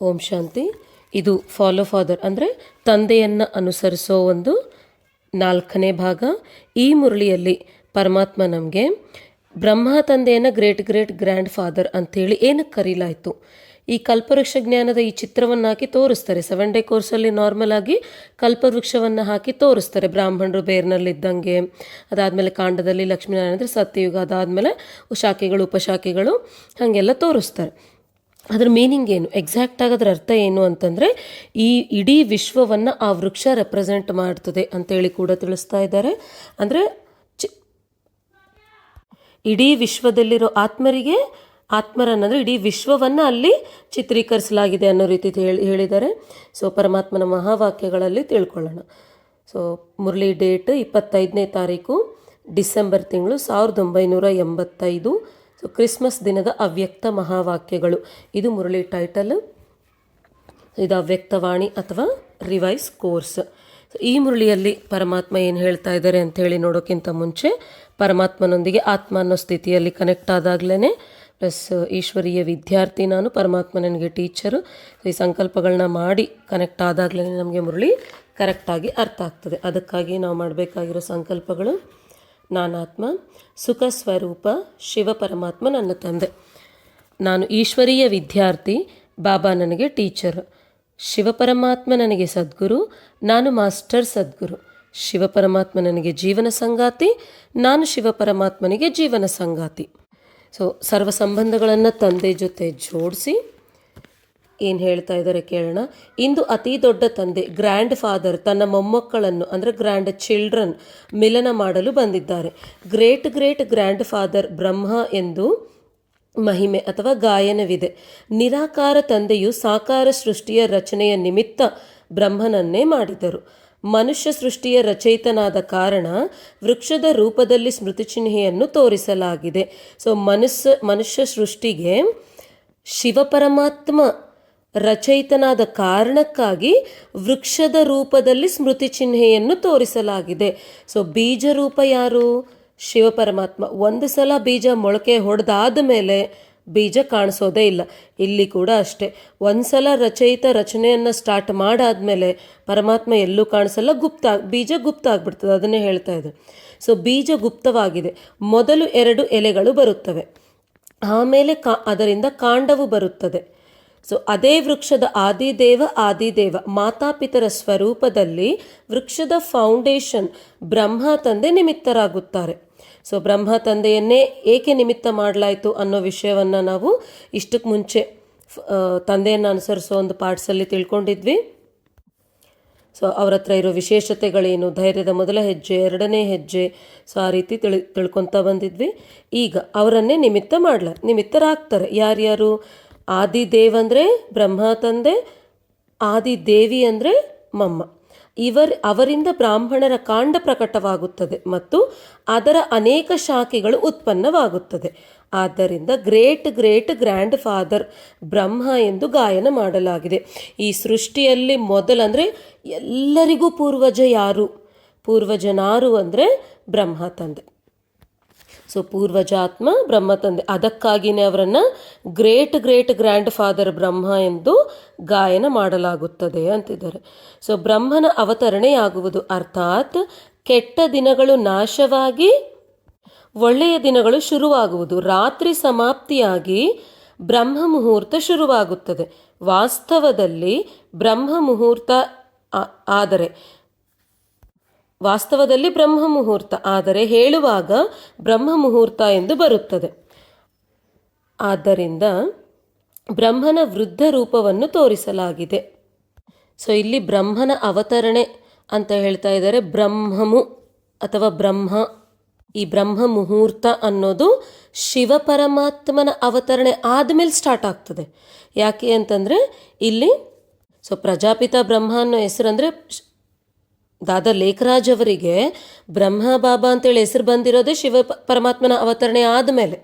ಓಂ ಶಾಂತಿ. ಇದು follow father ಅಂದರೆ ತಂದೆಯನ್ನು ಅನುಸರಿಸೋ ಒಂದು ನಾಲ್ಕನೇ ಭಾಗ. ಈ ಮುರಳಿಯಲ್ಲಿ ಪರಮಾತ್ಮ ನಮಗೆ ಬ್ರಹ್ಮ ತಂದೆಯನ್ನು ಗ್ರೇಟ್ ಗ್ರೇಟ್ ಗ್ರ್ಯಾಂಡ್ ಫಾದರ್ ಅಂಥೇಳಿ ಏನಕ್ಕೆ ಕರೀಲಾಯಿತು? ಈ ಕಲ್ಪವೃಕ್ಷ ಜ್ಞಾನದ ಈ ಚಿತ್ರವನ್ನು ಹಾಕಿ ತೋರಿಸ್ತಾರೆ. ಸೆವೆನ್ ಡೇ ಕೋರ್ಸಲ್ಲಿ ನಾರ್ಮಲ್ ಆಗಿ ಕಲ್ಪವೃಕ್ಷವನ್ನು ಹಾಕಿ ತೋರಿಸ್ತಾರೆ ಬ್ರಾಹ್ಮಣರು ಬೇರ್ನಲ್ಲಿದ್ದಂಗೆ. ಅದಾದಮೇಲೆ ಕಾಂಡದಲ್ಲಿ ಲಕ್ಷ್ಮೀನಾರಾಯಣ ಅಂದರೆ ಸತ್ಯಯುಗ, ಅದಾದಮೇಲೆ ಶಾಖೆಗಳು, ಉಪಶಾಖೆಗಳು, ಹಾಗೆಲ್ಲ ತೋರಿಸ್ತಾರೆ. ಅದ್ರ ಮೀನಿಂಗ್ ಏನು? ಎಕ್ಸಾಕ್ಟ್ ಆಗಿ ಅದರ ಅರ್ಥ ಏನು ಅಂತಂದರೆ, ಈ ಇಡೀ ವಿಶ್ವವನ್ನು ಆ ವೃಕ್ಷ ರೆಪ್ರೆಸೆಂಟ್ ಮಾಡ್ತದೆ ಅಂತೇಳಿ ಕೂಡ ತಿಳಿಸ್ತಾ ಇದ್ದಾರೆ. ಅಂದರೆ, ಚಿ, ಇಡೀ ವಿಶ್ವದಲ್ಲಿರೋ ಆತ್ಮರಿಗೆ ಆತ್ಮರನ್ನಂದರೆ ಇಡೀ ವಿಶ್ವವನ್ನು ಅಲ್ಲಿ ಚಿತ್ರೀಕರಿಸಲಾಗಿದೆ ಅನ್ನೋ ರೀತಿ ಹೇಳಿ, ಹೇಳಿದ್ದಾರೆ. ಸೊ ಪರಮಾತ್ಮನ ಮಹಾವಾಕ್ಯಗಳಲ್ಲಿ ತಿಳ್ಕೊಳ್ಳೋಣ. ಸೊ ಮುರಳಿ ಡೇಟ್ ಇಪ್ಪತ್ತೈದನೇ ತಾರೀಕು, ಡಿಸೆಂಬರ್ ತಿಂಗಳು ಸಾವಿರದ ಒಂಬೈನೂರ ಎಂಬತ್ತೈದು. ಸೊ ಕ್ರಿಸ್ಮಸ್ ದಿನದ ಅವ್ಯಕ್ತ ಮಹಾವಾಕ್ಯಗಳು. ಇದು ಮುರಳಿ ಟೈಟಲ್ ಇದು ಅವ್ಯಕ್ತವಾಣಿ ಅಥವಾ ರಿವೈಸ್ ಕೋರ್ಸ್ ಈ ಮುರಳಿಯಲ್ಲಿ ಪರಮಾತ್ಮ ಏನು ಹೇಳ್ತಾ ಇದ್ದಾರೆ ಅಂತ ಹೇಳಿ ನೋಡೋಕ್ಕಿಂತ ಮುಂಚೆ, ಪರಮಾತ್ಮನೊಂದಿಗೆ ಆತ್ಮ ಅನ್ನೋ ಸ್ಥಿತಿಯಲ್ಲಿ ಕನೆಕ್ಟ್ ಆದಾಗಲೇ ಪ್ಲಸ್ ಈಶ್ವರೀಯ ವಿದ್ಯಾರ್ಥಿ ನಾನು, ಪರಮಾತ್ಮ ನನಗೆ ಟೀಚರು ಈ ಸಂಕಲ್ಪಗಳನ್ನ ಮಾಡಿ ಕನೆಕ್ಟ್ ಆದಾಗಲೇ ನಮಗೆ ಮುರಳಿ ಕರೆಕ್ಟಾಗಿ ಅರ್ಥ ಆಗ್ತದೆ. ಅದಕ್ಕಾಗಿ ನಾವು ಮಾಡಬೇಕಾಗಿರೋ ಸಂಕಲ್ಪಗಳು ನಾನಾತ್ಮ, ಸುಖ ಸ್ವರೂಪ, ಶಿವ ಪರಮಾತ್ಮ ನನ್ನ ತಂದೆ. ನಾನು ಈಶ್ವರೀಯ ವಿದ್ಯಾರ್ಥಿ, ಬಾಬಾ ನನಗೆ ಟೀಚರ್. ಶಿವಪರಮಾತ್ಮ ನನಗೆ ಸದ್ಗುರು, ನಾನು ಮಾಸ್ಟರ್ ಸದ್ಗುರು. ಶಿವಪರಮಾತ್ಮ ನನಗೆ ಜೀವನ ಸಂಗಾತಿ, ನಾನು ಶಿವಪರಮಾತ್ಮನಿಗೆ ಜೀವನ ಸಂಗಾತಿ. ಸೊ ಸರ್ವ ಸಂಬಂಧಗಳನ್ನು ತಂದೆ ಜೊತೆ ಜೋಡಿಸಿ ಏನು ಹೇಳ್ತಾ ಇದ್ದಾರೆ ಕೇಳೋಣ. ಇಂದು ಅತಿ ದೊಡ್ಡ ತಂದೆ ಗ್ರ್ಯಾಂಡ್ ಫಾದರ್ ತನ್ನ ಮೊಮ್ಮಕ್ಕಳನ್ನು, ಅಂದರೆ ಗ್ರ್ಯಾಂಡ್ ಚಿಲ್ಡ್ರನ್ ಮಿಲನ ಮಾಡಲು ಬಂದಿದ್ದಾರೆ. Great great grandfather Brahma ಎಂದು ಮಹಿಮೆ ಅಥವಾ ಗಾಯನವಿದೆ. ನಿರಾಕಾರ ತಂದೆಯು ಸಾಕಾರ ಸೃಷ್ಟಿಯ ರಚನೆಯ ನಿಮಿತ್ತ ಬ್ರಹ್ಮನನ್ನೇ ಮಾಡಿದರು. ಮನುಷ್ಯ ಸೃಷ್ಟಿಯ ರಚಯಿತನಾದ ಕಾರಣ ವೃಕ್ಷದ ರೂಪದಲ್ಲಿ ಸ್ಮೃತಿ ಚಿಹ್ನೆಯನ್ನು ತೋರಿಸಲಾಗಿದೆ. ಸೊ ಮನುಷ್ಯ ಮನುಷ್ಯ ಸೃಷ್ಟಿಗೆ ಶಿವಪರಮಾತ್ಮ ರಚಯಿತನಾದ ಕಾರಣಕ್ಕಾಗಿ ವೃಕ್ಷದ ರೂಪದಲ್ಲಿ ಸ್ಮೃತಿ ಚಿಹ್ನೆಯನ್ನು ತೋರಿಸಲಾಗಿದೆ. ಸೊ ಬೀಜ ರೂಪ ಯಾರು? ಶಿವಪರಮಾತ್ಮ ಒಂದು ಸಲ ಬೀಜ ಮೊಳಕೆ ಹೊಡೆದಾದ ಮೇಲೆ ಬೀಜ ಕಾಣಿಸೋದೇ ಇಲ್ಲ. ಇಲ್ಲಿ ಕೂಡ ಅಷ್ಟೇ. ಒಂದು ಸಲ ರಚಯಿತ ರಚನೆಯನ್ನು ಸ್ಟಾರ್ಟ್ ಮಾಡಾದ್ಮೇಲೆ ಪರಮಾತ್ಮ ಎಲ್ಲೂ ಕಾಣಿಸಲ್ಲ. ಗುಪ್ತ, ಬೀಜ ಗುಪ್ತ ಆಗ್ಬಿಡ್ತದೆ. ಅದನ್ನೇ ಹೇಳ್ತಾ ಇದೆ ಸೊ ಬೀಜ ಗುಪ್ತವಾಗಿದೆ. ಮೊದಲು ಎರಡು ಎಲೆಗಳು ಬರುತ್ತವೆ. ಆಮೇಲೆ ಕಾ, ಅದರಿಂದ ಕಾಂಡವು ಬರುತ್ತದೆ. ಸೊ ಅದೇ ವೃಕ್ಷದ ಆದಿದೇವ ಆದಿದೇವ ಮಾತಾಪಿತರ ಸ್ವರೂಪದಲ್ಲಿ ವೃಕ್ಷದ ಫೌಂಡೇಶನ್ ಬ್ರಹ್ಮ ತಂದೆ ನಿಮಿತ್ತರಾಗುತ್ತಾರೆ ಸೊ ಬ್ರಹ್ಮ ತಂದೆಯನ್ನೇ ಏಕೆ ನಿಮಿತ್ತ ಮಾಡಲಾಯಿತು ಅನ್ನೋ ವಿಷಯವನ್ನು ನಾವು ಇಷ್ಟಕ್ಕೆ ಮುಂಚೆ ತಂದೆಯನ್ನು ಅನುಸರಿಸೋ ಒಂದು ಪಾರ್ಟ್ಸಲ್ಲಿ ತಿಳ್ಕೊಂಡಿದ್ವಿ ಸೊ ಅವ್ರ ಹತ್ರ ಇರೋ ವಿಶೇಷತೆಗಳೇನು ಧೈರ್ಯದ ಮೊದಲ ಹೆಜ್ಜೆ ಎರಡನೇ ಹೆಜ್ಜೆ ಸೊ ಆ ರೀತಿ ತಿಳಿ ತಿಳ್ಕೊತಾ ಬಂದಿದ್ವಿ ಈಗ ಅವರನ್ನೇ ನಿಮಿತ್ತ ಮಾಡ್ಲ ನಿಮಿತ್ತರಾಗ್ತಾರೆ ಯಾರ್ಯಾರು ಆದಿದೇವ್ ಅಂದರೆ ಬ್ರಹ್ಮ ತಂದೆ, ಆದಿದೇವಿ ಅಂದರೆ ಮಮ್ಮ. ಇವರ್ ಅವರಿಂದ ಬ್ರಾಹ್ಮಣರ ಕಾಂಡ ಪ್ರಕಟವಾಗುತ್ತದೆ ಮತ್ತು ಅದರ ಅನೇಕ ಶಾಖೆಗಳು ಉತ್ಪನ್ನವಾಗುತ್ತದೆ. ಆದ್ದರಿಂದ great great grandfather Brahma ಎಂದು ಗಾಯನ ಮಾಡಲಾಗಿದೆ. ಈ ಸೃಷ್ಟಿಯಲ್ಲಿ ಮೊದಲಂದರೆ ಎಲ್ಲರಿಗೂ ಪೂರ್ವಜ ಯಾರು? ಪೂರ್ವಜನಾರು ಅಂದರೆ ಬ್ರಹ್ಮ ತಂದೆ. ಸೊ ಪೂರ್ವಜಾತ್ಮ, ಬ್ರಹ್ಮ ತಂದೆ ಅದಕ್ಕಾಗಿಯೇ ಅವರನ್ನು great great grandfather Brahma ಎಂದು ಗಾಯನ ಮಾಡಲಾಗುತ್ತದೆ ಅಂತಿದ್ದಾರೆ. ಸೊ ಬ್ರಹ್ಮನ ಅವತರಣೆಯಾಗುವುದು ಅರ್ಥಾತ್ ಕೆಟ್ಟ ದಿನಗಳು ನಾಶವಾಗಿ ಒಳ್ಳೆಯ ದಿನಗಳು ಶುರುವಾಗುವುದು. ರಾತ್ರಿ ಸಮಾಪ್ತಿಯಾಗಿ ಬ್ರಹ್ಮ ಮುಹೂರ್ತ ಶುರುವಾಗುತ್ತದೆ. ವಾಸ್ತವದಲ್ಲಿ ಬ್ರಹ್ಮ ಮುಹೂರ್ತ ಆದರೆ ವಾಸ್ತವದಲ್ಲಿ ಬ್ರಹ್ಮ ಮುಹೂರ್ತ ಆದರೆ ಹೇಳುವಾಗ ಬ್ರಹ್ಮ ಮುಹೂರ್ತ ಎಂದು ಬರುತ್ತದೆ. ಆದ್ದರಿಂದ ಬ್ರಹ್ಮನ ವೃದ್ಧ ರೂಪವನ್ನು ತೋರಿಸಲಾಗಿದೆ. ಸೊ ಇಲ್ಲಿ ಬ್ರಹ್ಮನ ಅವತರಣೆ ಅಂತ ಹೇಳ್ತಾ ಇದ್ದಾರೆ. ಬ್ರಹ್ಮಮು ಅಥವಾ ಬ್ರಹ್ಮ. ಈ ಬ್ರಹ್ಮ ಮುಹೂರ್ತ ಅನ್ನೋದು ಶಿವ ಪರಮಾತ್ಮನ ಅವತರಣೆ ಆದಮೇಲೆ ಸ್ಟಾರ್ಟ್ ಆಗ್ತದೆ. ಯಾಕೆ ಅಂತಂದರೆ ಇಲ್ಲಿ ಸೊ ಪ್ರಜಾಪಿತ ಬ್ರಹ್ಮ ಅನ್ನೋ ಹೆಸರಂದರೆ ದಾದಾ ಲೇಖರಾಜ್ ಅವರಿಗೆ ಬ್ರಹ್ಮ ಬಾಬಾ ಅಂತೇಳಿ ಹೆಸರು ಬಂದಿರೋದೇ ಶಿವ ಪರಮಾತ್ಮನ ಅವತರಣೆ ಆದಮೇಲೆ.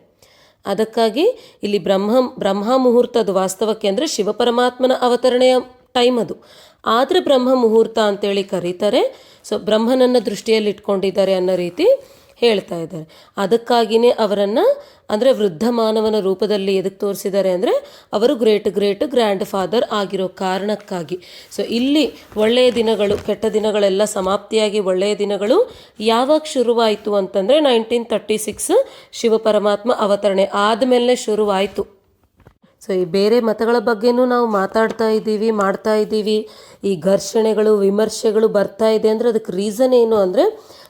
ಅದಕ್ಕಾಗಿ ಇಲ್ಲಿ ಬ್ರಹ್ಮ ಬ್ರಹ್ಮ ಮುಹೂರ್ತದ ವಾಸ್ತವಕ್ಕೆ ಅಂದರೆ ಶಿವ ಪರಮಾತ್ಮನ ಅವತರಣೆಯ ಟೈಮ್ ಅದು. ಆದರೆ ಬ್ರಹ್ಮ ಮುಹೂರ್ತ ಅಂತೇಳಿ ಕರೀತಾರೆ. ಸೊ ಬ್ರಹ್ಮನನ್ನು ದೃಷ್ಟಿಯಲ್ಲಿ ಇಟ್ಕೊಂಡಿದ್ದಾರೆ ಅನ್ನೋ ರೀತಿ ಹೇಳ್ತಾ ಇದ್ದಾರೆ. ಅದಕ್ಕಾಗಿಯೇ ಅವರನ್ನು, ಅಂದರೆ ವೃದ್ಧ ಮಾನವನ ರೂಪದಲ್ಲಿ ಎದಕ್ಕೆ ತೋರಿಸಿದ್ದಾರೆ ಅಂದರೆ ಅವರು ಗ್ರೇಟ್ ಗ್ರೇಟ್ ಗ್ರ್ಯಾಂಡ್ ಫಾದರ್ ಆಗಿರೋ ಕಾರಣಕ್ಕಾಗಿ. ಸೊ ಇಲ್ಲಿ ಒಳ್ಳೆಯ ದಿನಗಳು, ಕೆಟ್ಟ ದಿನಗಳೆಲ್ಲ ಸಮಾಪ್ತಿಯಾಗಿ ಒಳ್ಳೆಯ ದಿನಗಳು ಯಾವಾಗ ಶುರುವಾಯಿತು ಅಂತಂದರೆ ನೈನ್ಟೀನ್ ತರ್ಟಿ ಸಿಕ್ಸ್ ಶಿವಪರಮಾತ್ಮ ಅವತರಣೆ ಆದಮೇಲೆ ಶುರುವಾಯಿತು. ಸೊ ಈ ಬೇರೆ ಮತಗಳ ಬಗ್ಗೆನೂ ನಾವು ಮಾತಾಡ್ತಾ ಇದ್ದೀವಿ, ಮಾಡ್ತಾ ಇದ್ದೀವಿ. ಈ ಘರ್ಷಣೆಗಳು, ವಿಮರ್ಶೆಗಳು ಬರ್ತಾ ಇದೆ ಅಂದರೆ ಅದಕ್ಕೆ ರೀಸನ್ ಏನು ಅಂದರೆ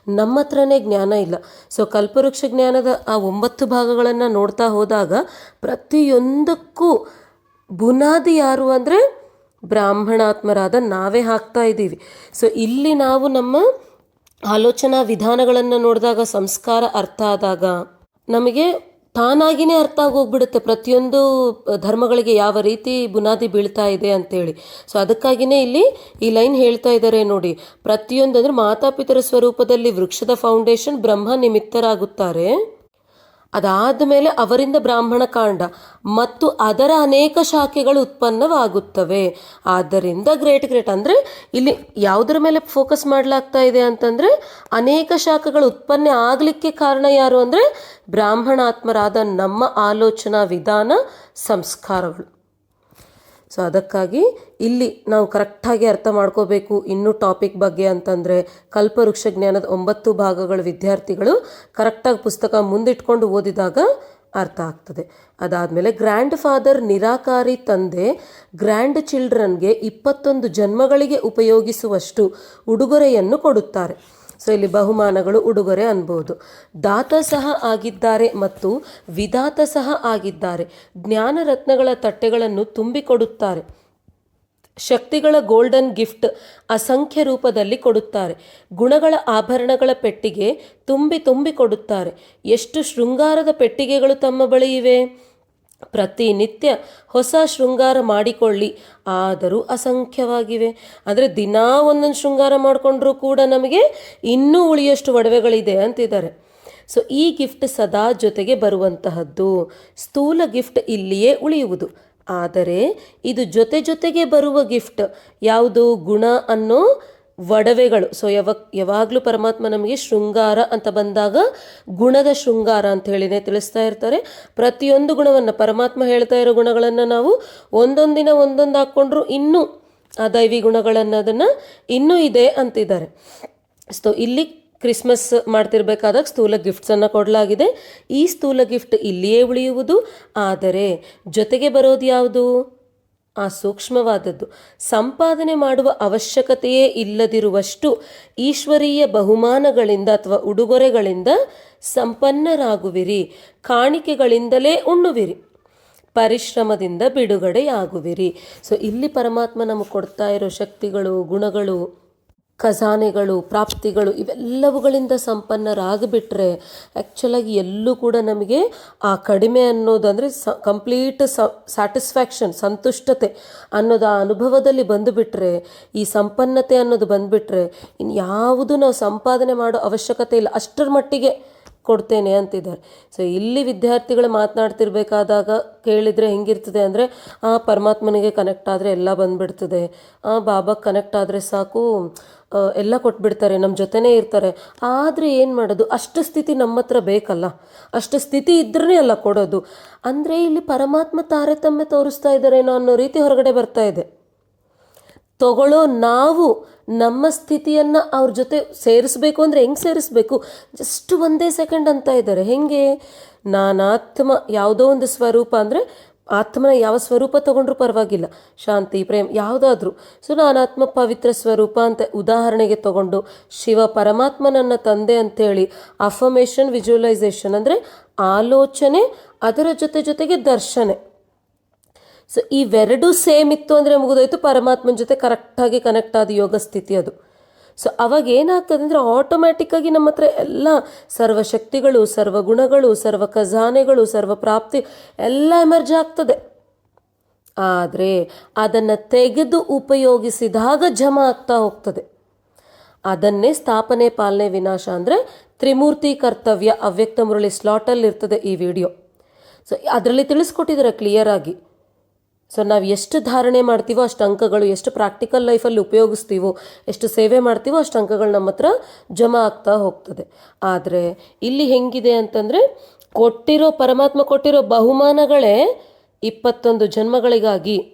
ನಮ್ಮ ಹತ್ರನೇ ಜ್ಞಾನ ಇಲ್ಲ. ಸೊ ಕಲ್ಪವೃಕ್ಷ ಜ್ಞಾನದ ಆ ಒಂಬತ್ತು ಭಾಗಗಳನ್ನು ನೋಡ್ತಾ ಹೋದಾಗ ಪ್ರತಿಯೊಂದಕ್ಕೂ ಬುನಾದಿ ಯಾರು ಅಂದರೆ ಬ್ರಾಹ್ಮಣಾತ್ಮರಾದ ನಾವೇ ಹಾಕ್ತಾ ಇದ್ದೀವಿ. ಸೊ ಇಲ್ಲಿ ನಾವು ನಮ್ಮ ಆಲೋಚನಾ ವಿಧಾನಗಳನ್ನು ನೋಡಿದಾಗ ಸಂಸ್ಕಾರ ಅರ್ಥ ಆದಾಗ ನಮಗೆ ತಾನಾಗಿನೇ ಅರ್ಥ ಆಗೋಗ್ಬಿಡುತ್ತೆ. ಪ್ರತಿಯೊಂದು ಧರ್ಮಗಳಿಗೆ ಯಾವ ರೀತಿ ಬುನಾದಿ ಬೀಳ್ತಾ ಇದೆ ಅಂತೇಳಿ. ಸೊ ಅದಕ್ಕಾಗಿಯೇ ಇಲ್ಲಿ ಈ ಲೈನ್ ಹೇಳ್ತಾ ಇದ್ದಾರೆ ನೋಡಿ. ಪ್ರತಿಯೊಂದು ಅಂದರೆ ಮಾತಾಪಿತರ ಸ್ವರೂಪದಲ್ಲಿ ವೃಕ್ಷದ ಫೌಂಡೇಶನ್ ಬ್ರಹ್ಮ ನಿಮಿತ್ತರಾಗುತ್ತಾರೆ. ಅದಾದ ಮೇಲೆ ಅವರಿಂದ ಬ್ರಾಹ್ಮಣ ಕಾಂಡ ಮತ್ತು ಅದರ ಅನೇಕ ಶಾಖೆಗಳು ಉತ್ಪನ್ನವಾಗುತ್ತವೆ. ಆದ್ದರಿಂದ ಗ್ರೇಟ್ ಗ್ರೇಟ್ ಅಂದರೆ ಇಲ್ಲಿ ಯಾವುದರ ಮೇಲೆ ಫೋಕಸ್ ಮಾಡಲಾಗ್ತಾ ಇದೆ ಅಂತಂದರೆ ಅನೇಕ ಶಾಖೆಗಳು ಉತ್ಪನ್ನ ಆಗಲಿಕ್ಕೆ ಕಾರಣ ಯಾರು ಅಂದರೆ ಬ್ರಾಹ್ಮಣಾತ್ಮರಾದ ನಮ್ಮ ಆಲೋಚನಾ ವಿಧಾನ ಸಂಸ್ಕಾರಗಳು. ಸೊ ಅದಕ್ಕಾಗಿ ಇಲ್ಲಿ ನಾವು ಕರೆಕ್ಟಾಗಿ ಅರ್ಥ ಮಾಡ್ಕೋಬೇಕು ಇನ್ನೂ ಟಾಪಿಕ್ ಬಗ್ಗೆ ಅಂತಂದರೆ ಕಲ್ಪವೃಕ್ಷ ಜ್ಞಾನದ ಒಂಬತ್ತು ಭಾಗಗಳ ವಿದ್ಯಾರ್ಥಿಗಳು ಕರೆಕ್ಟಾಗಿ ಪುಸ್ತಕ ಮುಂದಿಟ್ಕೊಂಡು ಓದಿದಾಗ ಅರ್ಥ ಆಗ್ತದೆ. ಅದಾದಮೇಲೆ ಗ್ರ್ಯಾಂಡ್ ಫಾದರ್ ನಿರಾಕಾರಿ ತಂದೆ ಗ್ರ್ಯಾಂಡ್ ಚಿಲ್ಡ್ರನ್ಗೆ ಇಪ್ಪತ್ತೊಂದು ಜನ್ಮಗಳಿಗೆ ಉಪಯೋಗಿಸುವಷ್ಟು ಉಡುಗೊರೆಯನ್ನು ಕೊಡುತ್ತಾರೆ. ಸೊ ಇಲ್ಲಿ ಬಹುಮಾನಗಳು ಉಡುಗೊರೆ ಅನ್ಬೋದು. ದಾತ ಸಹ ಆಗಿದ್ದಾರೆ ಮತ್ತು ವಿಧಾತ ಸಹ ಆಗಿದ್ದಾರೆ. ಜ್ಞಾನ ರತ್ನಗಳ ತಟ್ಟೆಗಳನ್ನು ತುಂಬಿಕೊಡುತ್ತಾರೆ. ಶಕ್ತಿಗಳ ಗೋಲ್ಡನ್ ಗಿಫ್ಟ್ ಅಸಂಖ್ಯ ರೂಪದಲ್ಲಿ ಕೊಡುತ್ತಾರೆ. ಗುಣಗಳ ಆಭರಣಗಳ ಪೆಟ್ಟಿಗೆ ತುಂಬಿ ತುಂಬಿ ಕೊಡುತ್ತಾರೆ. ಎಷ್ಟು ಶೃಂಗಾರದ ಪೆಟ್ಟಿಗೆಗಳು ತಮ್ಮ ಬಳಿ ಇವೆ? ಪ್ರತಿನಿತ್ಯ ಹೊಸ ಶೃಂಗಾರ ಮಾಡಿಕೊಳ್ಳಿ. ಆದರೂ ಅಸಂಖ್ಯವಾಗಿವೆ. ಅಂದರೆ ದಿನಾ ಒಂದೊಂದು ಶೃಂಗಾರ ಮಾಡಿಕೊಂಡ್ರೂ ಕೂಡ ನಮಗೆ ಇನ್ನೂ ಉಳಿಯಷ್ಟು ಒಡವೆಗಳಿದೆ ಅಂತಿದ್ದಾರೆ. ಸೊ ಈ ಗಿಫ್ಟ್ ಸದಾ ಜೊತೆಗೆ ಬರುವಂತಹದ್ದು. ಸ್ಥೂಲ ಗಿಫ್ಟ್ ಇಲ್ಲಿಯೇ ಉಳಿಯುವುದು. ಆದರೆ, ಇದು ಜೊತೆ ಜೊತೆಗೆ ಬರುವ ಗಿಫ್ಟ್ ಯಾವುದು ಗುಣ ಅನ್ನೋ ಒಡವೆಗಳು ಸೊ ಯಾವ, ಯಾವಾಗಲೂ ಪರಮಾತ್ಮ ನಮಗೆ ಶೃಂಗಾರ ಅಂತ ಬಂದಾಗ ಗುಣದ ಶೃಂಗಾರ ಅಂತ ಹೇಳಿನೇ ತಿಳಿಸ್ತಾ ಇರ್ತಾರೆ. ಪ್ರತಿಯೊಂದು ಗುಣವನ್ನು, ಪರಮಾತ್ಮ ಹೇಳ್ತಾ ಇರೋ ಗುಣಗಳನ್ನು ನಾವು ಒಂದೊಂದಿನ ಒಂದೊಂದು ಹಾಕ್ಕೊಂಡ್ರು ಇನ್ನೂ ಆ ದೈವಿ ಗುಣಗಳನ್ನು ಅದನ್ನು ಇನ್ನೂ ಇದೆ ಅಂತಿದ್ದಾರೆ. ಸೊ ಇಲ್ಲಿ ಕ್ರಿಸ್ಮಸ್ ಮಾಡ್ತಿರ್ಬೇಕಾದಾಗ ಸ್ಥೂಲ ಗಿಫ್ಟ್ಸನ್ನು ಕೊಡಲಾಗಿದೆ. ಈ ಸ್ಥೂಲ ಗಿಫ್ಟ್ ಇಲ್ಲಿಯೇ ಉಳಿಯುವುದು. ಆದರೆ ಜೊತೆಗೆ ಬರೋದು ಯಾವುದು? ಆ ಸೂಕ್ಷ್ಮವಾದದ್ದು. ಸಂಪಾದನೆ ಮಾಡುವ ಅವಶ್ಯಕತೆಯೇ ಇಲ್ಲದಿರುವಷ್ಟು ಈಶ್ವರೀಯ ಬಹುಮಾನಗಳಿಂದ ಅಥವಾ ಉಡುಗೊರೆಗಳಿಂದ ಸಂಪನ್ನರಾಗುವಿರಿ. ಕಾಣಿಕೆಗಳಿಂದಲೇ ಉಣ್ಣುವಿರಿ. ಪರಿಶ್ರಮದಿಂದ ಬಿಡುಗಡೆಯಾಗುವಿರಿ. ಸೊ ಇಲ್ಲಿ ಪರಮಾತ್ಮ ನಮಗೆ ಕೊಡ್ತಾ ಇರೋ ಶಕ್ತಿಗಳು, ಗುಣಗಳು ಖಜಾನೆಗಳು, ಪ್ರಾಪ್ತಿಗಳು ಇವೆಲ್ಲವುಗಳಿಂದ ಸಂಪನ್ನರಾಗಿಬಿಟ್ರೆ ಆ್ಯಕ್ಚುಲಾಗಿ ಎಲ್ಲೂ ಕೂಡ ನಮಗೆ ಆ ಕಡಿಮೆ ಅನ್ನೋದಂದರೆ ಸ ಕಂಪ್ಲೀಟ್ ಸ್ಯಾಟಿಸ್ಫ್ಯಾಕ್ಷನ್ ಸಂತುಷ್ಟತೆ ಅನ್ನೋದು ಆ ಅನುಭವದಲ್ಲಿ ಬಂದುಬಿಟ್ರೆ, ಈ ಸಂಪನ್ನತೆ ಅನ್ನೋದು ಬಂದುಬಿಟ್ರೆ ಇನ್ಯಾವುದು ನಾವು ಸಂಪಾದನೆ ಮಾಡೋ ಅವಶ್ಯಕತೆ ಇಲ್ಲ. ಅಷ್ಟರ ಮಟ್ಟಿಗೆ ಕೊಡ್ತೇನೆ ಅಂತಿದ್ದಾರೆ. ಸೊ ಇಲ್ಲಿ ವಿದ್ಯಾರ್ಥಿಗಳು ಮಾತನಾಡ್ತಿರ್ಬೇಕಾದಾಗ ಕೇಳಿದರೆ ಹೆಂಗಿರ್ತದೆ ಅಂದರೆ, ಆ ಪರಮಾತ್ಮನಿಗೆ ಕನೆಕ್ಟ್ ಆದರೆ ಎಲ್ಲ ಬಂದುಬಿಡ್ತದೆ. ಆ ಬಾಬಾಗೆ ಕನೆಕ್ಟ್ ಆದರೆ ಸಾಕು ಎಲ್ಲ ಕೊಟ್ಬಿಡ್ತಾರೆ ನಮ್ಮ ಜೊತೆನೇ ಇರ್ತಾರೆ. ಆದರೆ ಏನು ಮಾಡೋದು? ಅಷ್ಟು ಸ್ಥಿತಿ ನಮ್ಮ ಹತ್ರ ಬೇಕಲ್ಲ. ಅಷ್ಟು ಸ್ಥಿತಿ ಇದ್ರೇ ಅಲ್ಲ ಕೊಡೋದು. ಅಂದರೆ ಇಲ್ಲಿ ಪರಮಾತ್ಮ ತಾರತಮ್ಯ ತೋರಿಸ್ತಾ ಇದ್ದಾರೇನೋ ಅನ್ನೋ ರೀತಿ ಹೊರಗಡೆ ಬರ್ತಾ ಇದೆ. ತಗೊಳ್ಳೋ ನಾವು ನಮ್ಮ ಸ್ಥಿತಿಯನ್ನು ಅವ್ರ ಜೊತೆ ಸೇರಿಸ್ಬೇಕು ಅಂದರೆ ಹೆಂಗೆ ಸೇರಿಸ್ಬೇಕು? ಜಸ್ಟ್ ಒಂದೇ ಸೆಕೆಂಡ್ ಅಂತ ಇದ್ದಾರೆ. ಹೆಂಗೆ? ನಾನಾತ್ಮ ಯಾವುದೋ ಒಂದು ಸ್ವರೂಪ ಅಂದರೆ ಆತ್ಮನ ಯಾವ ಸ್ವರೂಪ ತಗೊಂಡ್ರೂ ಪರವಾಗಿಲ್ಲ. ಶಾಂತಿ, ಪ್ರೇಮ್ ಯಾವುದಾದ್ರೂ. ಸೊ ನಾನಾತ್ಮ ಪವಿತ್ರ ಸ್ವರೂಪ ಅಂತ ಉದಾಹರಣೆಗೆ ತಗೊಂಡು ಶಿವ ಪರಮಾತ್ಮ ನನ್ನ ತಂದೆ ಅಂತೇಳಿ ಅಫಮೇಷನ್ ವಿಜುವಲೈಸೇಷನ್ ಅಂದರೆ ಆಲೋಚನೆ, ಅದರ ಜೊತೆ ಜೊತೆಗೆ ದರ್ಶನೆ. ಸೊ ಇವೆರಡೂ ಸೇಮ್ ಇತ್ತು ಅಂದರೆ ಮುಗಿದೋಯ್ತು. ಪರಮಾತ್ಮನ ಜೊತೆ ಕರೆಕ್ಟಾಗಿ ಕನೆಕ್ಟ್ ಆದ ಯೋಗ ಸ್ಥಿತಿ ಅದು. ಸೊ ಅವಾಗ ಏನಾಗ್ತದೆ ಅಂದರೆ ಆಟೋಮ್ಯಾಟಿಕ್ಕಾಗಿ ನಮ್ಮ ಹತ್ರ ಎಲ್ಲ ಸರ್ವಶಕ್ತಿಗಳು ಶಕ್ತಿಗಳು, ಸರ್ವ ಖಜಾನೆಗಳು, ಸರ್ವ ಪ್ರಾಪ್ತಿ ಎಲ್ಲ ಎಮರ್ಜ್ ಆಗ್ತದೆ. ಆದರೆ ಅದನ್ನು ತೆಗೆದು ಉಪಯೋಗಿಸಿದಾಗ ಜಮ ಆಗ್ತಾ ಹೋಗ್ತದೆ. ಅದನ್ನೇ ಸ್ಥಾಪನೆ, ಪಾಲನೆ, ವಿನಾಶ ಅಂದರೆ ತ್ರಿಮೂರ್ತಿ ಕರ್ತವ್ಯ ಅವ್ಯಕ್ತ ಮುರಳಿ ಸ್ಲಾಟಲ್ಲಿ ಇರ್ತದೆ ಈ ವಿಡಿಯೋ ಸೊ ಅದರಲ್ಲಿ ತಿಳಿಸ್ಕೊಟ್ಟಿದ್ದಾರೆ ಕ್ಲಿಯರ್ ಆಗಿ. ಸೊ ನಾವು ಎಷ್ಟು ಧಾರಣೆ ಮಾಡ್ತೀವೋ ಅಷ್ಟು ಅಂಕಗಳು, ಎಷ್ಟು ಪ್ರಾಕ್ಟಿಕಲ್ ಲೈಫಲ್ಲಿ ಉಪಯೋಗಿಸ್ತೀವೋ, ಎಷ್ಟು ಸೇವೆ ಮಾಡ್ತೀವೋ ಅಷ್ಟು ಅಂಕಗಳು ನಮ್ಮ ಹತ್ರ ಜಮಾ ಆಗ್ತಾ ಹೋಗ್ತದೆ. ಆದರೆ, ಇಲ್ಲಿ ಹೆಂಗಿದೆ ಅಂತಂದರೆ, ಕೊಟ್ಟಿರೋ ಪರಮಾತ್ಮ ಕೊಟ್ಟಿರೋ ಬಹುಮಾನಗಳೇ ಇಪ್ಪತ್ತೊಂದು ಜನ್ಮಗಳಿಗಾಗಿ.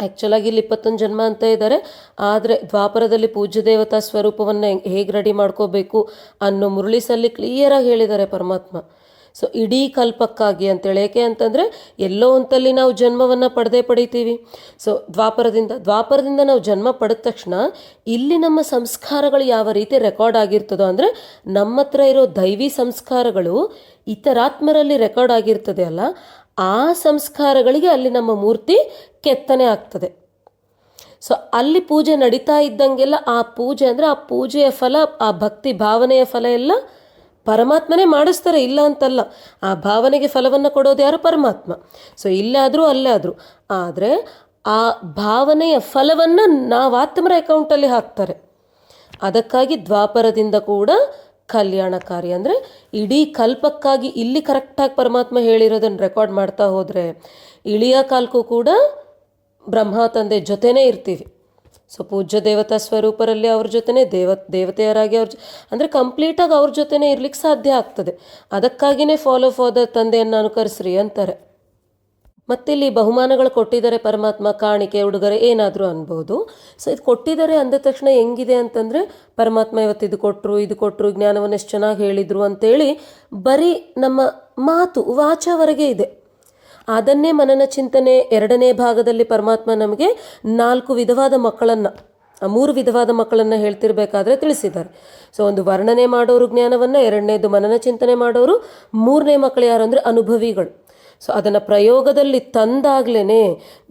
ಆ್ಯಕ್ಚುಲಾಗಿ ಇಲ್ಲಿ ಇಪ್ಪತ್ತೊಂದು ಜನ್ಮ ಅಂತ ಇದ್ದಾರೆ ಆದರೆ, ದ್ವಾಪರದಲ್ಲಿ ಪೂಜ್ಯ ದೇವತಾ ಸ್ವರೂಪವನ್ನು ಹೇಗೆ ರೆಡಿ ಮಾಡ್ಕೋಬೇಕು ಅನ್ನೋ ಮುರುಳಿಸಲ್ಲಿ ಕ್ಲಿಯರಾಗಿ ಹೇಳಿದ್ದಾರೆ ಪರಮಾತ್ಮ. ಸೊ ಇಡೀ ಕಲ್ಪಕ್ಕಾಗಿ ಅಂತೇಳಿ. ಏಕೆ ಅಂತಂದರೆ, ಎಲ್ಲೋ ಒಂದಲ್ಲಿ ನಾವು ಜನ್ಮವನ್ನು ಪಡೆದೇ ಪಡಿತೀವಿ. ಸೊ ದ್ವಾಪರದಿಂದ ದ್ವಾಪರದಿಂದ ನಾವು ಜನ್ಮ ಪಡೆದ ತಕ್ಷಣ ಇಲ್ಲಿ ನಮ್ಮ ಸಂಸ್ಕಾರಗಳು ಯಾವ ರೀತಿ ರೆಕಾರ್ಡ್ ಆಗಿರ್ತದೋ ಅಂದರೆ, ನಮ್ಮ ಹತ್ರ ಇರೋ ದೈವಿ ಸಂಸ್ಕಾರಗಳು ಇತರಾತ್ಮರಲ್ಲಿ ರೆಕಾರ್ಡ್ ಆಗಿರ್ತದೆ ಅಲ್ಲ, ಆ ಸಂಸ್ಕಾರಗಳಿಗೆ ಅಲ್ಲಿ ನಮ್ಮ ಮೂರ್ತಿ ಕೆತ್ತನೆ ಆಗ್ತದೆ. ಸೊ ಅಲ್ಲಿ ಪೂಜೆ ನಡೀತಾ ಇದ್ದಂಗೆಲ್ಲ ಆ ಪೂಜೆ ಅಂದರೆ ಆ ಪೂಜೆಯ ಫಲ, ಆ ಭಕ್ತಿ ಭಾವನೆಯ ಫಲ ಎಲ್ಲ ಪರಮಾತ್ಮನೇ ಮಾಡಿಸ್ತಾರೆ, ಇಲ್ಲ ಅಂತಲ್ಲ. ಆ ಭಾವನೆಗೆ ಫಲವನ್ನು ಕೊಡೋದು ಯಾರು? ಪರಮಾತ್ಮ. ಸೊ ಇಲ್ಲಾದರೂ ಅಲ್ಲಾದರೂ. ಅಲ್ಲೇ ಆದರೂ, ಆ ಭಾವನೆಯ ಫಲವನ್ನು ನಾವು ಆತ್ಮರ ಅಕೌಂಟಲ್ಲಿ ಹಾಕ್ತಾರೆ. ಅದಕ್ಕಾಗಿ ದ್ವಾಪರದಿಂದ ಕೂಡ ಕಲ್ಯಾಣಕಾರಿ ಅಂದರೆ ಇಡೀ ಕಲ್ಪಕ್ಕಾಗಿ ಇಲ್ಲಿ ಕರೆಕ್ಟಾಗಿ ಪರಮಾತ್ಮ ಹೇಳಿರೋದನ್ನು ರೆಕಾರ್ಡ್ ಮಾಡ್ತಾ ಹೋದರೆ, ಇಳಿಯ ಕಾಲಕ್ಕೂ ಕೂಡ ಬ್ರಹ್ಮ ತಂದೆ ಜೊತೆನೇ ಇರ್ತೀವಿ. ಸೊ ಪೂಜ್ಯ ದೇವತಾ ಸ್ವರೂಪರಲ್ಲಿ ಅವ್ರ ಜೊತೆನೇ, ದೇವ, ದೇವತೆಯರಾಗಿ ಅವ್ರ ಅಂದರೆ ಕಂಪ್ಲೀಟಾಗಿ ಅವ್ರ ಜೊತೆನೇ ಇರ್ಲಿಕ್ಕೆ ಸಾಧ್ಯ ಆಗ್ತದೆ. ಅದಕ್ಕಾಗಿಯೇ ಫಾಲೋ ಫಾದರ್ ತಂದೆಯನ್ನು ಅನುಕರಿಸ್ರಿ ಅಂತಾರೆ. ಮತ್ತಿಲ್ಲಿ ಬಹುಮಾನಗಳು ಕೊಟ್ಟಿದ್ದಾರೆ ಪರಮಾತ್ಮ, ಕಾಣಿಕೆ, ಉಡುಗೊರೆ ಏನಾದರೂ ಅನ್ಬೋದು. ಸೊ ಇದು ಕೊಟ್ಟಿದ್ದಾರೆ ಅಂದ ತಕ್ಷಣ ಹೆಂಗಿದೆ ಅಂತಂದರೆ, ಪರಮಾತ್ಮ ಇವತ್ತು ಇದು ಕೊಟ್ಟರು ಇದು ಕೊಟ್ಟರು ಜ್ಞಾನವನ್ನು ಎಷ್ಟು ಚೆನ್ನಾಗಿ ಹೇಳಿದರು ಅಂತೇಳಿ ಬರೀ ನಮ್ಮ ಮಾತು ವಾಚವರೆಗೆ ಇದೆ. ಅದನ್ನೇ ಮನನ ಚಿಂತನೆ ಎರಡನೇ ಭಾಗದಲ್ಲಿ ಪರಮಾತ್ಮ ನಮಗೆ ನಾಲ್ಕು ವಿಧವಾದ ಮಕ್ಕಳನ್ನು ಮೂರು ವಿಧವಾದ ಮಕ್ಕಳನ್ನು ಹೇಳ್ತಿರ್ಬೇಕಾದ್ರೆ ತಿಳಿಸಿದ್ದಾರೆ. ಸೊ ಒಂದು ವರ್ಣನೆ ಮಾಡೋರು ಜ್ಞಾನವನ್ನು, ಎರಡನೇದು ಮನನ ಚಿಂತನೆ ಮಾಡೋರು, ಮೂರನೇ ಮಕ್ಕಳು ಯಾರು ಅಂದರೆ ಅನುಭವಿಗಳು. ಸೊ ಅದನ್ನು ಪ್ರಯೋಗದಲ್ಲಿ ತಂದಾಗ್ಲೇ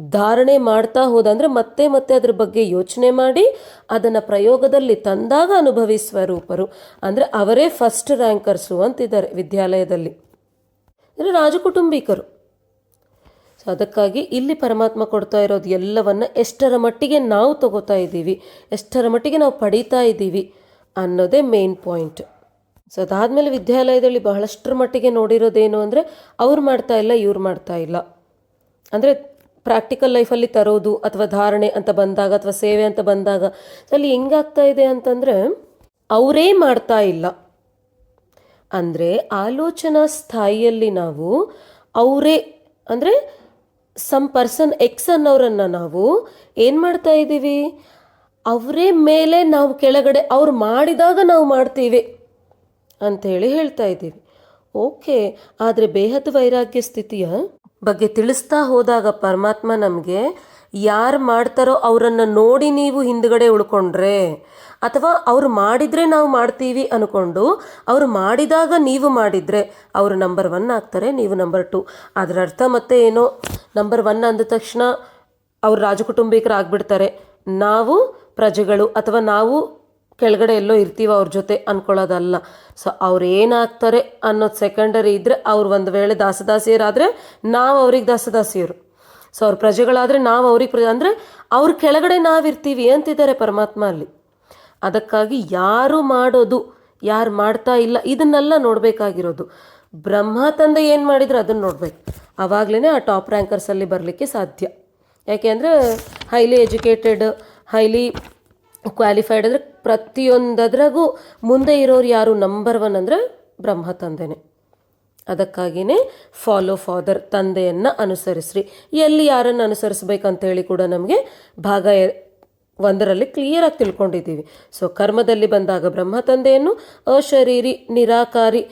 ಧಾರಣೆ ಮಾಡ್ತಾ ಹೋದಂದರೆ ಮತ್ತೆ ಮತ್ತೆ ಅದ್ರ ಬಗ್ಗೆ ಯೋಚನೆ ಮಾಡಿ ಅದನ್ನು ಪ್ರಯೋಗದಲ್ಲಿ ತಂದಾಗ ಅನುಭವಿ ಸ್ವರೂಪರು. ಅಂದರೆ ಅವರೇ ಫಸ್ಟ್ ರ್ಯಾಂಕರ್ಸು ಅಂತಿದ್ದಾರೆ ವಿದ್ಯಾಲಯದಲ್ಲಿ. ಅಂದರೆ ರಾಜಕುಟುಂಬಿಕರು. ಸೊ ಅದಕ್ಕಾಗಿ ಇಲ್ಲಿ ಪರಮಾತ್ಮ ಕೊಡ್ತಾ ಇರೋದು ಎಲ್ಲವನ್ನ ಎಷ್ಟರ ಮಟ್ಟಿಗೆ ನಾವು ತಗೋತಾ ಇದ್ದೀವಿ, ಎಷ್ಟರ ಮಟ್ಟಿಗೆ ನಾವು ಪಡೀತಾ ಇದ್ದೀವಿ ಅನ್ನೋದೇ ಮೇನ್ ಪಾಯಿಂಟ್ ಸೊ ಅದಾದಮೇಲೆ ವಿದ್ಯಾಲಯದಲ್ಲಿ ಬಹಳಷ್ಟರ ಮಟ್ಟಿಗೆ ನೋಡಿರೋದೇನು ಅಂದರೆ ಅವ್ರು ಮಾಡ್ತಾ ಇಲ್ಲ, ಇವ್ರು ಮಾಡ್ತಾ ಇಲ್ಲ. ಅಂದರೆ ಪ್ರಾಕ್ಟಿಕಲ್ ಲೈಫಲ್ಲಿ ತರೋದು ಅಥವಾ ಧಾರಣೆ ಅಂತ ಬಂದಾಗ ಅಥವಾ ಸೇವೆ ಅಂತ ಬಂದಾಗ ಅಲ್ಲಿ ಹೆಂಗಾಗ್ತಾ ಇದೆ ಅಂತಂದರೆ ಅವರೇ ಮಾಡ್ತಾ ಇಲ್ಲ. ಅಂದರೆ ಆಲೋಚನಾ ಸ್ಥಾಯಿಯಲ್ಲಿ ನಾವು ಅವರೇ ಅಂದರೆ ಸಮ್ ಪರ್ಸನ್ ಎಕ್ಸ್ ಅನ್ನೋರನ್ನು ನಾವು ಏನು ಮಾಡ್ತಾ ಇದ್ದೀವಿ? ಅವರೇ ಮೇಲೆ ನಾವು ಕೆಳಗಡೆ ಅವ್ರು ಮಾಡಿದಾಗ ನಾವು ಮಾಡ್ತೀವಿ ಅಂಥೇಳಿ ಹೇಳ್ತಾ ಇದ್ದೀವಿ. ಓಕೆ, ಆದರೆ ಬೇಹದ ವೈರಾಗ್ಯ ಸ್ಥಿತಿಯ ಬಗ್ಗೆ ತಿಳಿಸ್ತಾ ಹೋದಾಗ ಪರಮಾತ್ಮ ನಮಗೆ ಯಾರು ಮಾಡ್ತಾರೋ ಅವರನ್ನು ನೋಡಿ ನೀವು ಹಿಂದುಗಡೆ ಉಳ್ಕೊಂಡ್ರೆ, ಅಥವಾ ಅವ್ರು ಮಾಡಿದರೆ ನಾವು ಮಾಡ್ತೀವಿ ಅಂದ್ಕೊಂಡು ಅವ್ರು ಮಾಡಿದಾಗ ನೀವು ಮಾಡಿದರೆ ಅವರು ನಂಬರ್ ಒನ್ ಆಗ್ತಾರೆ, ನೀವು ನಂಬರ್ ಟು. ಅದರ ಅರ್ಥ ಮತ್ತೆ ಏನೋ? ನಂಬರ್ ಒನ್ ಅಂದ ತಕ್ಷಣ ಅವರು ರಾಜಕುಟುಂಬಿಕರು ಆಗಿಬಿಡ್ತಾರೆ. ನಾವು ಪ್ರಜೆಗಳು ಅಥವಾ ನಾವು ಕೆಳಗಡೆ ಎಲ್ಲೋ ಇರ್ತೀವಿ ಅವ್ರ ಜೊತೆ ಅಂದ್ಕೊಳ್ಳೋದಲ್ಲ ಸೊ ಅವ್ರು ಏನಾಗ್ತಾರೆ ಅನ್ನೋದು ಸೆಕೆಂಡರಿ ಇದ್ದರೆ ಅವ್ರು ಒಂದು ವೇಳೆ ದಾಸದಾಸಿಯರಾದರೆ ನಾವು ಅವ್ರಿಗೆ ದಾಸದಾಸಿಯರು. ಸೊ ಅವ್ರ ಪ್ರಜೆಗಳಾದರೆ ನಾವು ಅವ್ರಿಗೆ ಪ್ರಜೆ ಅಂದರೆ ಅವ್ರ ಕೆಳಗಡೆ ನಾವಿರ್ತೀವಿ ಅಂತಿದ್ದಾರೆ ಪರಮಾತ್ಮ ಅಲ್ಲಿ. ಅದಕ್ಕಾಗಿ ಯಾರು ಮಾಡೋದು, ಯಾರು ಮಾಡ್ತಾ ಇಲ್ಲ, ಇದನ್ನೆಲ್ಲ ನೋಡಬೇಕಾಗಿರೋದು. ಬ್ರಹ್ಮ ತಂದೆ ಏನು ಮಾಡಿದ್ರು ಅದನ್ನು ನೋಡ್ಬೇಕು. ಆವಾಗಲೇ ಆ ಟಾಪ್ ರ್ಯಾಂಕರ್ಸಲ್ಲಿ ಬರಲಿಕ್ಕೆ ಸಾಧ್ಯ. ಯಾಕೆ ಅಂದರೆ ಹೈಲಿ ಎಜುಕೇಟೆಡ್ ಹೈಲಿ ಕ್ವಾಲಿಫೈಡ್ ಅಂದರೆ ಪ್ರತಿಯೊಂದದ್ರಾಗೂ ಮುಂದೆ ಇರೋರು ಯಾರು? ನಂಬರ್ ಒನ್ ಅಂದರೆ ಬ್ರಹ್ಮ ತಂದೆನೇ. ಅದಕ್ಕಾಗಿಯೇ ಫಾಲೋ ಫಾದರ್ ತಂದೆಯನ್ನು ಅನುಸರಿಸ್ರಿ. ಎಲ್ಲಿ ಯಾರನ್ನು ಅನುಸರಿಸ್ಬೇಕಂತ ಹೇಳಿ ಕೂಡ ನಮಗೆ ಭಾಗ ಒಂದರಲ್ಲಿ ಕ್ಲಿಯರಾಗಿ ತಿಳ್ಕೊಂಡಿದ್ದೀವಿ. ಸೊ ಕರ್ಮದಲ್ಲಿ ಬಂದಾಗ ಬ್ರಹ್ಮ ತಂದೆಯನ್ನು ಅಶರೀರಿ, ನಿರಾಕಾರಿ,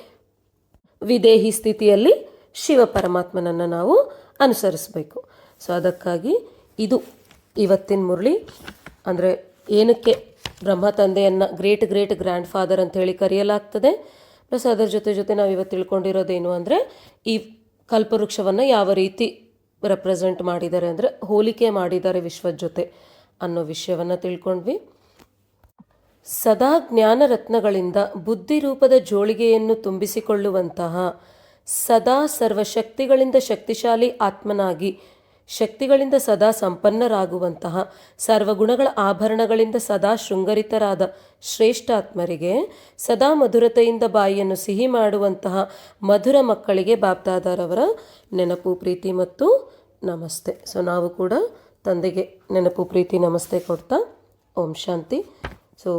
ವಿದೇಹಿ ಸ್ಥಿತಿಯಲ್ಲಿ ಶಿವ ಪರಮಾತ್ಮನನ್ನು ನಾವು ಅನುಸರಿಸಬೇಕು. ಸೊ ಅದಕ್ಕಾಗಿ ಇದು ಇವತ್ತಿನ ಮುರಳಿ. ಅಂದರೆ ಏನಕ್ಕೆ ಬ್ರಹ್ಮ ತಂದೆಯನ್ನು ಗ್ರೇಟ್ ಗ್ರೇಟ್ ಗ್ರ್ಯಾಂಡ್ ಫಾದರ್ ಅಂತ ಹೇಳಿ ಕರೆಯಲಾಗ್ತದೆ? ಪ್ಲಸ್ ಅದರ ಜೊತೆ ಜೊತೆ ನಾವು ಇವತ್ತು ತಿಳ್ಕೊಂಡಿರೋದೇನು ಅಂದರೆ ಈ ಕಲ್ಪವೃಕ್ಷವನ್ನು ಯಾವ ರೀತಿ ರೆಪ್ರೆಸೆಂಟ್ ಮಾಡಿದ್ದಾರೆ ಅಂದರೆ ಹೋಲಿಕೆ ಮಾಡಿದ್ದಾರೆ ವಿಶ್ವದ ಜೊತೆ ಅನ್ನೋ ವಿಷಯವನ್ನು ತಿಳ್ಕೊಂಡ್ವಿ. ಸದಾ ಜ್ಞಾನ ರತ್ನಗಳಿಂದ ಬುದ್ಧಿ ರೂಪದ ಜೋಳಿಗೆಯನ್ನು ತುಂಬಿಸಿಕೊಳ್ಳುವಂತಹ ಸದಾ ಸರ್ವಶಕ್ತಿಗಳಿಂದ ಶಕ್ತಿಶಾಲಿ ಆತ್ಮನಾಗಿ ಶಕ್ತಿಗಳಿಂದ ಸದಾ ಸಂಪನ್ನರಾಗುವಂತಹ ಸರ್ವಗುಣಗಳ ಆಭರಣಗಳಿಂದ ಸದಾ ಶೃಂಗರಿತರಾದ ಶ್ರೇಷ್ಠಾತ್ಮರಿಗೆ ಸದಾ ಮಧುರತೆಯಿಂದ ಬಾಯಿಯನ್ನು ಸಿಹಿ ಮಾಡುವಂತಹ ಮಧುರ ಮಕ್ಕಳಿಗೆ ಬಾಪ್ದಾದಾರವರ ನೆನಪು, ಪ್ರೀತಿ ಮತ್ತು ನಮಸ್ತೆ. ಸೊ ನಾವು ಕೂಡ ತಂದೆಗೆ ನೆನಪು, ಪ್ರೀತಿ, ನಮಸ್ತೆ ಕೊಡ್ತಾ ಓಂ ಶಾಂತಿ. ಸೊ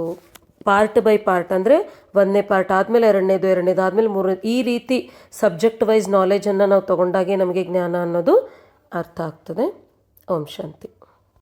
ಪಾರ್ಟ್ ಬೈ ಪಾರ್ಟ್ ಅಂದರೆ ಒಂದನೇ ಪಾರ್ಟ್ ಆದಮೇಲೆ ಎರಡನೇದು ಎರಡನೇದು ಆದಮೇಲೆ ಮೂರನೇ ಈ ರೀತಿ ಸಬ್ಜೆಕ್ಟ್ ವೈಸ್ ನಾಲೆಜನ್ನು ನಾವು ತೊಗೊಂಡಾಗೆ ನಮಗೆ ಜ್ಞಾನ ಅನ್ನೋದು ಅರ್ಥ ಆಗ್ತದೆ. ಓಂ ಶಾಂತಿ.